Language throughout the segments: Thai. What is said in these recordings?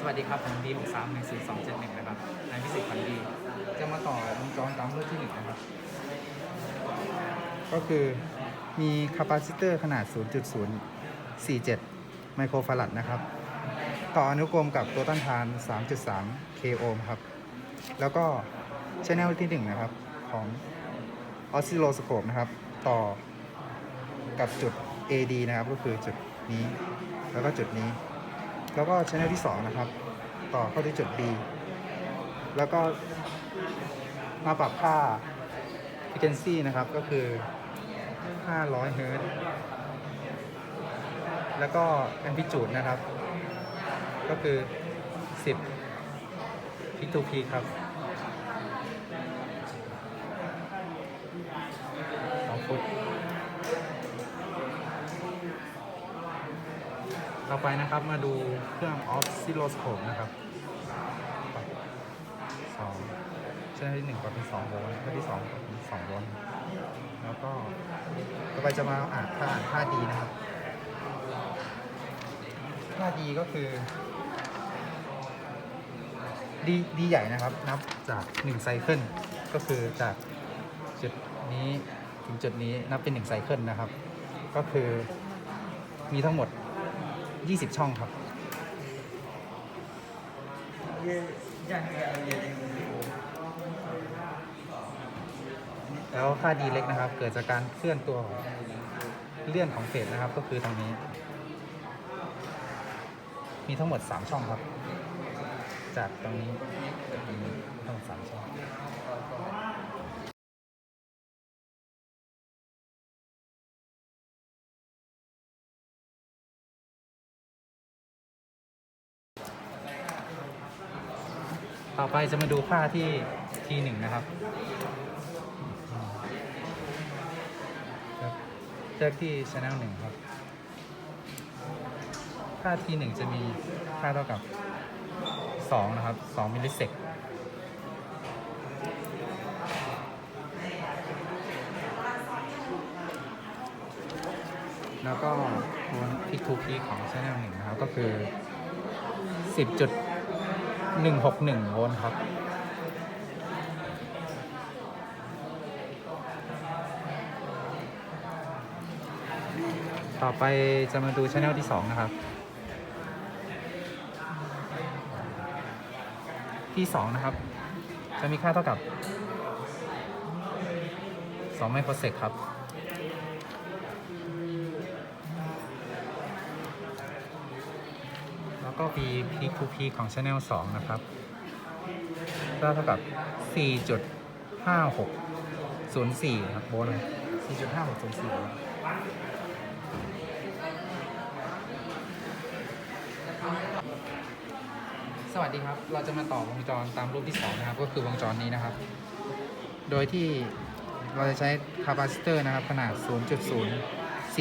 สวัสดีครับผมดี6 3 1 4 2 7 1นะครับ นายพิสิทธิ์พันดี จะมาต่อวงจรตามรูปที่หนึ่งนะครับ ก็คือมีคาปาซิเตอร์ขนาด 0.047 ไมโครฟารัดนะครับ ต่ออนุกรมกับตัวต้านทาน 3.3 k โอห์มครับ แล้วก็ชแนลที่1นะครับ ของออสซิโลสโคปนะครับ ต่อกับจุด AD นะครับ ก็คือจุดนี้ แล้วก็จุดนี้ แล้วก็ชแนลที่ 2 นะครับ ต่อเข้าที่จุด B แล้วก็มาปรับค่า frequency นะครับก็คือ 500 เฮิรตแล้วก็ amplitude นะครับ ก็คือ 10 peak to peak ครับ2ฟุต ต่อไปนะครับมาดูเครื่อง oscilloscope นะครับสองช่ที่หนึ่งก็เป็นสองโวลต์ที่สองก็เป็นสองโวลต์แล้วก็ต่อไปจะมาอ่านค่าค่าดีนะครับค่าดีก็คือดีดีใหญ่นะครับนับจาก1ไซเคิลก็คือจากจุดนี้ถึงจุดนี้นับเป็น1ไซเคิลนะครับ ก็คือมีทั้งหมด 20 ช่องครับ แล้วค่าดีเล็กนะครับ เกิดจากการเคลื่อนตัวของเลื่อนของเฟสนะครับ ก็คือตรงนี้ มีทั้งหมด 3 ช่องครับ จากตรงนี้ตรงนี้ทั้งหมด3ช่อ ต่อไปจะมาดูค่าที่ทีหนึ่งนะครับเลือกที่ channel หนึ่งครับ ค่าทีหนึ่งจะมีค่าเท่ากับ 2 นะครับ 2 มิลลิเซกแล้วก็โวลต์พีคทูพีของ channel หนึ่งนะครับ ก็คือ 10จุด161โวลต์ครับ ต่อไปจะมาดูช anel ที่2นะครับ ที่2นะครับ จะมีค่าเท่ากับ2ไมโครเซกครับ ก็ V peak to peak ของ Channel 2 นะครับก็เท่ากับ 4.5604 ครับโบน4.5604สวัสดีครับ เราจะมาต่อวงจรตามรูปที่ 2 นะครับ ก็คือวงจรนี้นะครับ โดยที่เราจะใช้คาปาซิเตอร์นะครับ ขนาด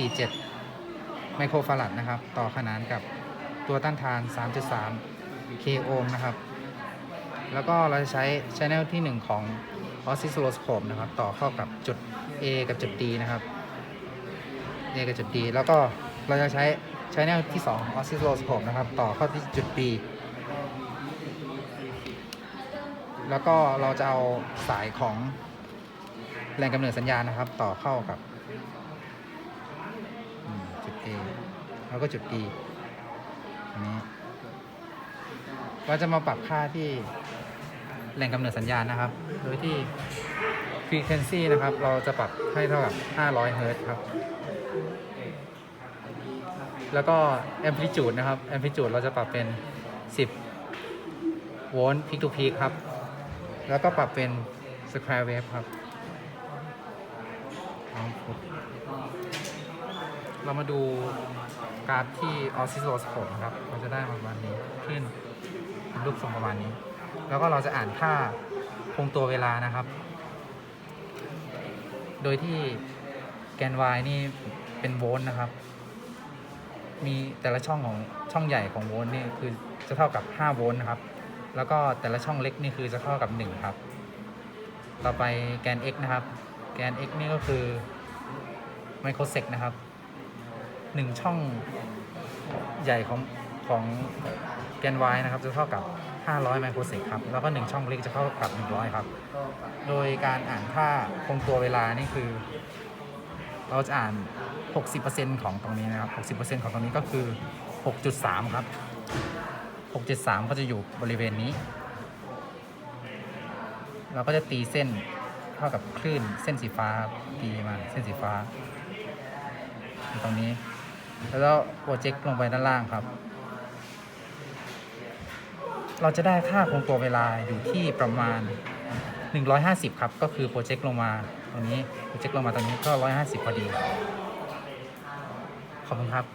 0.047 ไมโครฟารัดนะครับ ต่อขนานกับ ตัวต้านทาน 3.3 k โอห์มนะครับ แล้วก็เราจะใช้ช anel ที่ 1 ของ oscilloscope นะครับ ต่อเข้ากับจุด A กับจุด D นะครับ A กับจุด D แล้วก็เราจะใช้ channel ที่2ของ oscilloscope นะครับ ต่อเข้าที่จุด B แล้วก็เราจะเอาสายของแรงกำเนิดสัญญาณนะครับ ต่อเข้ากับจุด A แล้วก็จุด D อันนี้เราจะมาปรับค่าที่แหล่งกำเนิดสัญญาณนะครับ โดยที่ frequency นะครับ เราจะปรับให้เท่ากับ 500 เฮิรตซ์ครับ แล้วก็ amplitude นะครับ amplitude เราจะปรับเป็น 10 โวลต์ peak to peak ครับ แล้วก็ปรับเป็น square wave ครับ output เรามาดูกราฟที่ oscilloscope นะครับเราจะได้ประมาณนี้ขึ้นเป็นรูปทรงประมาณนี้ แล้วก็เราจะอ่านค่าคงตัวเวลานะครับ โดยที่แกน y นี่เป็นโวลต์นะครับ มีแต่ละช่องของช่องใหญ่ของโวลต์นี่คือจะเท่ากับ 5 โวลต์นะครับ แล้วก็แต่ละช่องเล็กนี่คือจะเท่ากับ 1 ครับ ต่อไปแกน x นะครับ แกน x นี่ก็คือไมโครเซกนะครับ 1ช่องใหญ่ของของแกน y นะครับ จะเท่ากับ 500 ไมโครเซกครับ แล้วก็ 1 ช่องเล็กจะเท่ากับ 100 ครับ โดยการอ่านค่าคงตัวเวลานี่คือ เราจะอ่าน 60%ของตรงนี้นะครับ 60%ของตรงนี้ก็คือ 6.3 ครับ 6.3 ก็จะอยู่บริเวณนี้ เราก็จะตีเส้นเท่ากับคลื่นเส้นสีฟ้าตีมาเส้นสีฟ้า ตรงนี้ แล้วโปรเจกต์ลงไปด้านล่างครับ เราจะได้ค่าคงตัวเวลาอยู่ที่ประมาณ 150 ครับ ก็คือโปรเจกต์ลงมาตรงนี้โปรเจกต์ลงมาตรงนี้ก็ 150 พอดี ขอบคุณครับ